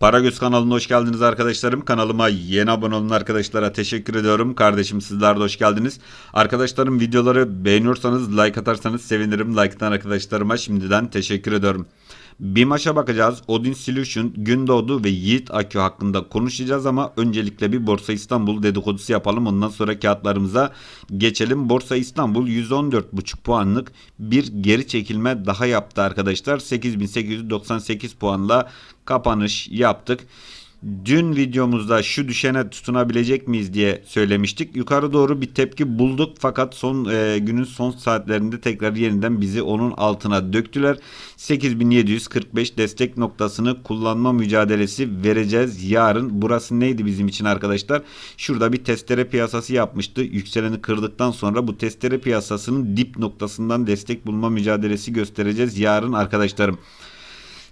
Paragöz kanalına hoş geldiniz arkadaşlarım. Kanalıma yeni abone olan arkadaşlara teşekkür ediyorum. Kardeşim sizler de hoş geldiniz. Arkadaşlarım videoları beğeniyorsanız like atarsanız sevinirim. Like atan arkadaşlarıma şimdiden teşekkür ediyorum. Bir maça bakacağız. Odin Solution, Gündoğdu ve Yiğit Akü hakkında konuşacağız ama öncelikle bir Borsa İstanbul dedikodusu yapalım. Ondan sonra kağıtlarımıza geçelim. Borsa İstanbul 114,5 puanlık bir geri çekilme daha yaptı arkadaşlar. 8898 puanla kapanış yaptık. Dün videomuzda şu düşene tutunabilecek miyiz diye söylemiştik. Yukarı doğru bir tepki bulduk fakat son e, günün son saatlerinde tekrar yeniden bizi onun altına döktüler. 8745 destek noktasını kullanma mücadelesi vereceğiz yarın. Burası neydi bizim için arkadaşlar? Şurada bir testere piyasası yapmıştı. Yükseleni kırdıktan sonra bu testere piyasasının dip noktasından destek bulma mücadelesi göstereceğiz yarın arkadaşlarım.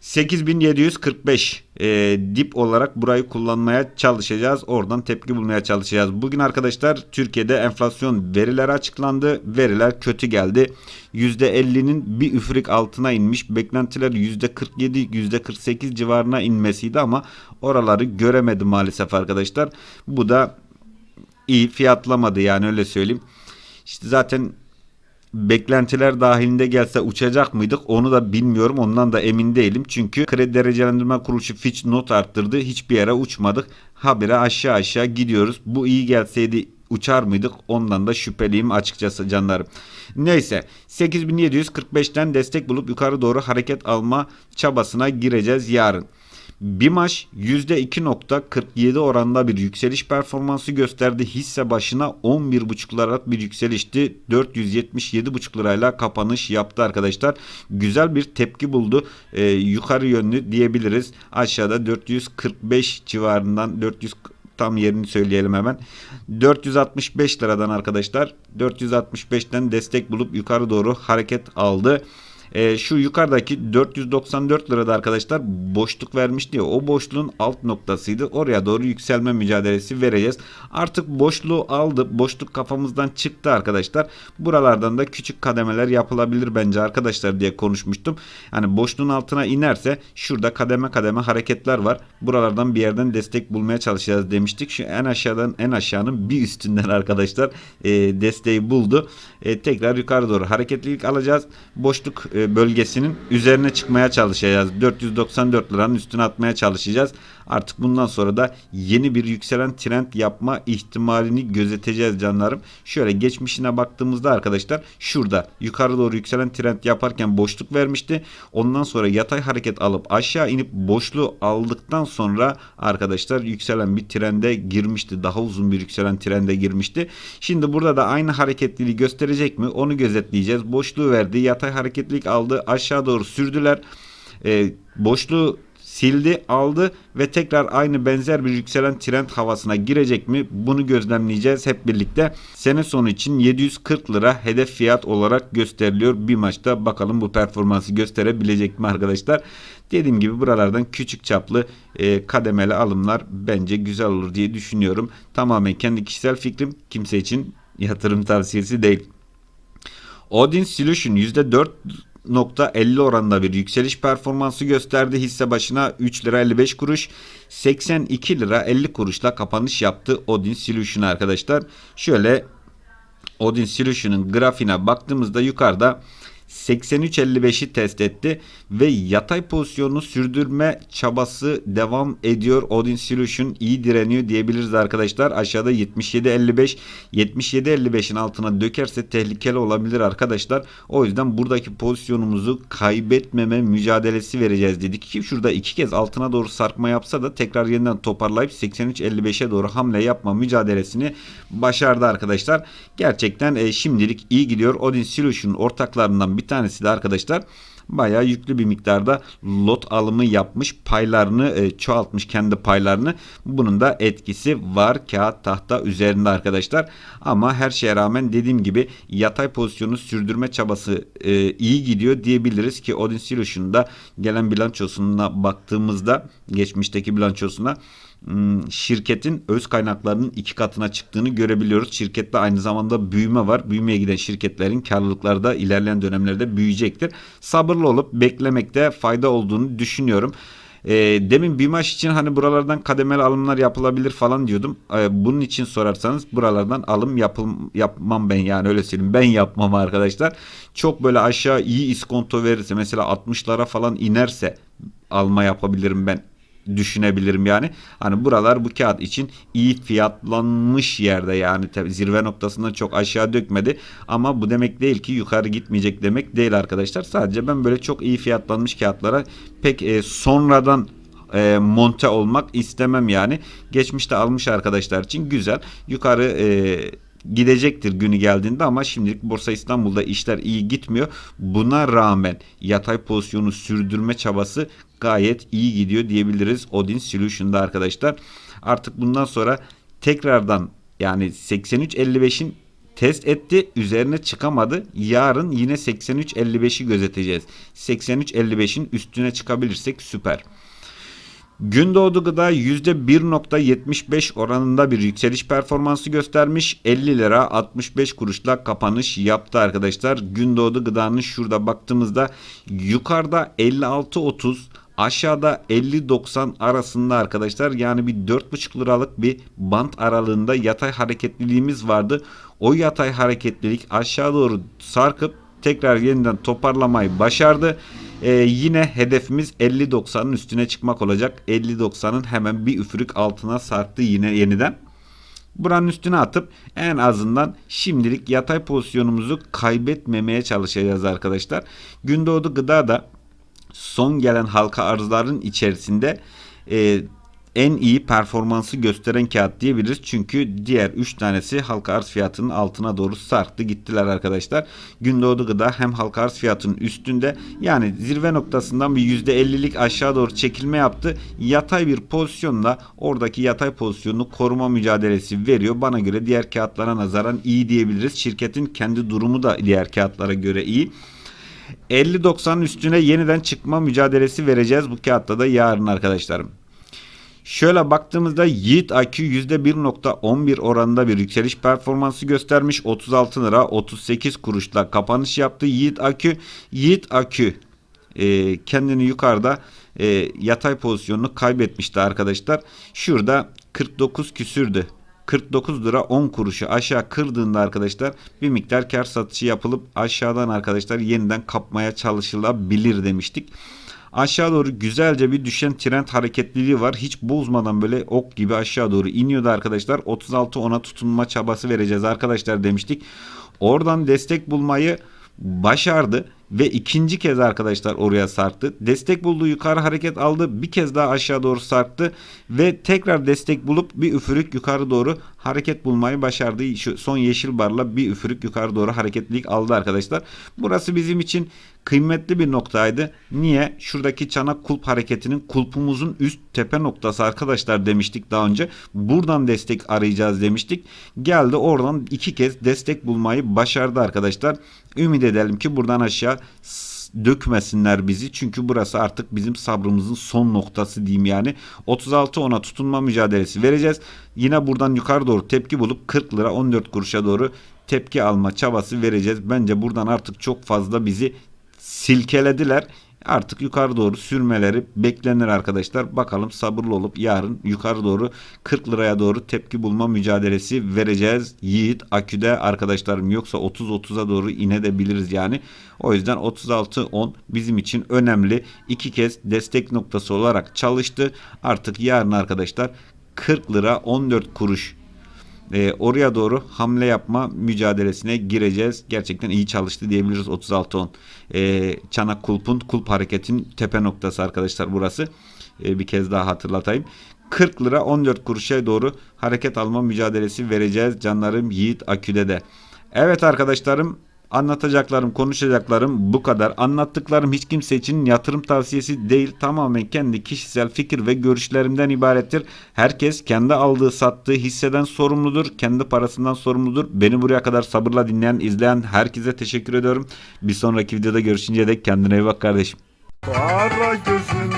8745 e, dip olarak burayı kullanmaya çalışacağız. Oradan tepki bulmaya çalışacağız. Bugün arkadaşlar Türkiye'de enflasyon verileri açıklandı. Veriler kötü geldi. %50'nin bir üfrik altına inmiş. Beklentiler %47 %48 civarına inmesiydi ama oraları göremedi maalesef arkadaşlar. Bu da iyi fiyatlamadı yani öyle söyleyeyim. İşte zaten beklentiler dahilinde gelse uçacak mıydık onu da bilmiyorum ondan da emin değilim. Çünkü kredi derecelendirme kuruluşu Fitch not arttırdı hiçbir yere uçmadık. Habire aşağı aşağı gidiyoruz. Bu iyi gelseydi uçar mıydık ondan da şüpheliyim açıkçası canlarım. Neyse 8745'ten destek bulup yukarı doğru hareket alma çabasına gireceğiz yarın. BİMAŞ %2.47 oranında bir yükseliş performansı gösterdi. Hisse başına 11,5 liralık bir yükselişti. 477,5 lirayla kapanış yaptı arkadaşlar. Güzel bir tepki buldu. Ee, yukarı yönlü diyebiliriz. Aşağıda 445 civarından 400 tam yerini söyleyelim hemen. 465 liradan arkadaşlar 465'ten destek bulup yukarı doğru hareket aldı. E, şu yukarıdaki 494 lirada arkadaşlar boşluk vermişti ya o boşluğun alt noktasıydı. Oraya doğru yükselme mücadelesi vereceğiz. Artık boşluğu aldı. Boşluk kafamızdan çıktı arkadaşlar. Buralardan da küçük kademeler yapılabilir bence arkadaşlar diye konuşmuştum. Yani boşluğun altına inerse şurada kademe kademe hareketler var. Buralardan bir yerden destek bulmaya çalışacağız demiştik. Şu en aşağıdan en aşağının bir üstünden arkadaşlar e, desteği buldu. E, tekrar yukarı doğru hareketlilik alacağız. Boşluk e, bölgesinin üzerine çıkmaya çalışacağız. 494 liranın üstüne atmaya çalışacağız. Artık bundan sonra da yeni bir yükselen trend yapma ihtimalini gözeteceğiz canlarım. Şöyle geçmişine baktığımızda arkadaşlar şurada yukarı doğru yükselen trend yaparken boşluk vermişti. Ondan sonra yatay hareket alıp aşağı inip boşluğu aldıktan sonra arkadaşlar yükselen bir trende girmişti. Daha uzun bir yükselen trende girmişti. Şimdi burada da aynı hareketliliği gösterecek mi? Onu gözetleyeceğiz. Boşluğu verdi. Yatay hareketlilik aldı. Aşağı doğru sürdüler. Ee, boşluğu sildi, aldı ve tekrar aynı benzer bir yükselen trend havasına girecek mi? Bunu gözlemleyeceğiz hep birlikte. Sene sonu için 740 lira hedef fiyat olarak gösteriliyor bir maçta. Bakalım bu performansı gösterebilecek mi arkadaşlar? Dediğim gibi buralardan küçük çaplı e, kademeli alımlar bence güzel olur diye düşünüyorum. Tamamen kendi kişisel fikrim. Kimse için yatırım tavsiyesi değil. Odin Solution %4 %4.50 oranında bir yükseliş performansı gösterdi. Hisse başına 3 lira 55 kuruş 82 lira 50 kuruşla kapanış yaptı Odin Solution arkadaşlar. Şöyle Odin Solution'ın grafiğine baktığımızda yukarıda 83.55'i test etti ve yatay pozisyonunu sürdürme çabası devam ediyor. Odin Solution iyi direniyor diyebiliriz arkadaşlar. Aşağıda 77.55 77.55'in altına dökerse tehlikeli olabilir arkadaşlar. O yüzden buradaki pozisyonumuzu kaybetmeme mücadelesi vereceğiz dedik ki şurada iki kez altına doğru sarkma yapsa da tekrar yeniden toparlayıp 83.55'e doğru hamle yapma mücadelesini başardı arkadaşlar. Gerçekten e, şimdilik iyi gidiyor. Odin Solution ortaklarından bir tanesi de arkadaşlar bayağı yüklü bir miktarda lot alımı yapmış paylarını e, çoğaltmış kendi paylarını. Bunun da etkisi var kağıt tahta üzerinde arkadaşlar. Ama her şeye rağmen dediğim gibi yatay pozisyonu sürdürme çabası e, iyi gidiyor diyebiliriz ki Odin Solution'da gelen bilançosuna baktığımızda geçmişteki bilançosuna şirketin öz kaynaklarının iki katına çıktığını görebiliyoruz. Şirkette aynı zamanda büyüme var. Büyümeye giden şirketlerin karlılıkları da ilerleyen dönemlerde büyüyecektir. Sabırlı olup beklemekte fayda olduğunu düşünüyorum. E, demin BİMAŞ için hani buralardan kademeli alımlar yapılabilir falan diyordum. E, bunun için sorarsanız buralardan alım yapıl yapmam ben yani öyle söyleyeyim. Ben yapmam arkadaşlar. Çok böyle aşağı iyi iskonto verirse mesela 60'lara falan inerse alma yapabilirim ben düşünebilirim yani. Hani buralar bu kağıt için iyi fiyatlanmış yerde yani tabii zirve noktasından çok aşağı dökmedi ama bu demek değil ki yukarı gitmeyecek demek değil arkadaşlar. Sadece ben böyle çok iyi fiyatlanmış kağıtlara pek e, sonradan e, monte olmak istemem yani. Geçmişte almış arkadaşlar için güzel. Yukarı e, gidecektir günü geldiğinde ama şimdilik Borsa İstanbul'da işler iyi gitmiyor. Buna rağmen yatay pozisyonu sürdürme çabası gayet iyi gidiyor diyebiliriz Odin Solution'da arkadaşlar. Artık bundan sonra tekrardan yani 83.55'in test etti. Üzerine çıkamadı. Yarın yine 83.55'i gözeteceğiz. 83.55'in üstüne çıkabilirsek süper. Gündoğdu Gıda %1.75 oranında bir yükseliş performansı göstermiş. 50 lira 65 kuruşla kapanış yaptı arkadaşlar. Gündoğdu Gıda'nın şurada baktığımızda yukarıda 56.30 aşağıda 50-90 arasında arkadaşlar yani bir 4,5 liralık bir bant aralığında yatay hareketliliğimiz vardı. O yatay hareketlilik aşağı doğru sarkıp tekrar yeniden toparlamayı başardı. Ee, yine hedefimiz 50-90'ın üstüne çıkmak olacak. 50-90'ın hemen bir üfürük altına sarktı yine yeniden. Buranın üstüne atıp en azından şimdilik yatay pozisyonumuzu kaybetmemeye çalışacağız arkadaşlar. Gündoğdu Gıda da son gelen halka arzların içerisinde e, en iyi performansı gösteren kağıt diyebiliriz. Çünkü diğer 3 tanesi halka arz fiyatının altına doğru sarktı gittiler arkadaşlar. Gündoğdu Gıda hem halka arz fiyatının üstünde yani zirve noktasından bir %50'lik aşağı doğru çekilme yaptı. Yatay bir pozisyonla oradaki yatay pozisyonunu koruma mücadelesi veriyor. Bana göre diğer kağıtlara nazaran iyi diyebiliriz. Şirketin kendi durumu da diğer kağıtlara göre iyi. 50-90'ın üstüne yeniden çıkma mücadelesi vereceğiz bu kağıtta da yarın arkadaşlarım. Şöyle baktığımızda Yiğit Akü %1.11 oranında bir yükseliş performansı göstermiş. 36 lira 38 kuruşla kapanış yaptı. Yiğit Akü Yiğit Akü e, kendini yukarıda e, yatay pozisyonunu kaybetmişti arkadaşlar. Şurada 49 küsürdü. 49 lira 10 kuruşu aşağı kırdığında arkadaşlar bir miktar kar satışı yapılıp aşağıdan arkadaşlar yeniden kapmaya çalışılabilir demiştik. Aşağı doğru güzelce bir düşen trend hareketliliği var. Hiç bozmadan böyle ok gibi aşağı doğru iniyordu arkadaşlar. 36 ona tutunma çabası vereceğiz arkadaşlar demiştik. Oradan destek bulmayı başardı ve ikinci kez arkadaşlar oraya sarktı. Destek buldu yukarı hareket aldı bir kez daha aşağı doğru sarktı ve tekrar destek bulup bir üfürük yukarı doğru hareket bulmayı başardı. Şu son yeşil barla bir üfürük yukarı doğru hareketlilik aldı arkadaşlar. Burası bizim için kıymetli bir noktaydı. Niye? Şuradaki çanak kulp hareketinin kulpumuzun üst tepe noktası arkadaşlar demiştik daha önce. Buradan destek arayacağız demiştik. Geldi oradan iki kez destek bulmayı başardı arkadaşlar. Ümit edelim ki buradan aşağı dökmesinler bizi. Çünkü burası artık bizim sabrımızın son noktası diyeyim yani. 36 ona tutunma mücadelesi vereceğiz. Yine buradan yukarı doğru tepki bulup 40 lira 14 kuruşa doğru tepki alma çabası vereceğiz. Bence buradan artık çok fazla bizi silkelediler. Artık yukarı doğru sürmeleri beklenir arkadaşlar. Bakalım sabırlı olup yarın yukarı doğru 40 liraya doğru tepki bulma mücadelesi vereceğiz. Yiğit aküde arkadaşlarım yoksa 30-30'a doğru inebiliriz yani. O yüzden 36-10 bizim için önemli. İki kez destek noktası olarak çalıştı. Artık yarın arkadaşlar 40 lira 14 kuruş e, oraya doğru hamle yapma mücadelesine gireceğiz. Gerçekten iyi çalıştı diyebiliriz 36-10. E, Çanak Kulp'un kulp hareketin tepe noktası arkadaşlar burası. E, bir kez daha hatırlatayım. 40 lira 14 kuruşa doğru hareket alma mücadelesi vereceğiz canlarım Yiğit Akü'de de. Evet arkadaşlarım Anlatacaklarım, konuşacaklarım bu kadar. Anlattıklarım hiç kimse için yatırım tavsiyesi değil. Tamamen kendi kişisel fikir ve görüşlerimden ibarettir. Herkes kendi aldığı, sattığı hisseden sorumludur. Kendi parasından sorumludur. Beni buraya kadar sabırla dinleyen, izleyen herkese teşekkür ediyorum. Bir sonraki videoda görüşünceye dek kendine iyi bak kardeşim. Para gözün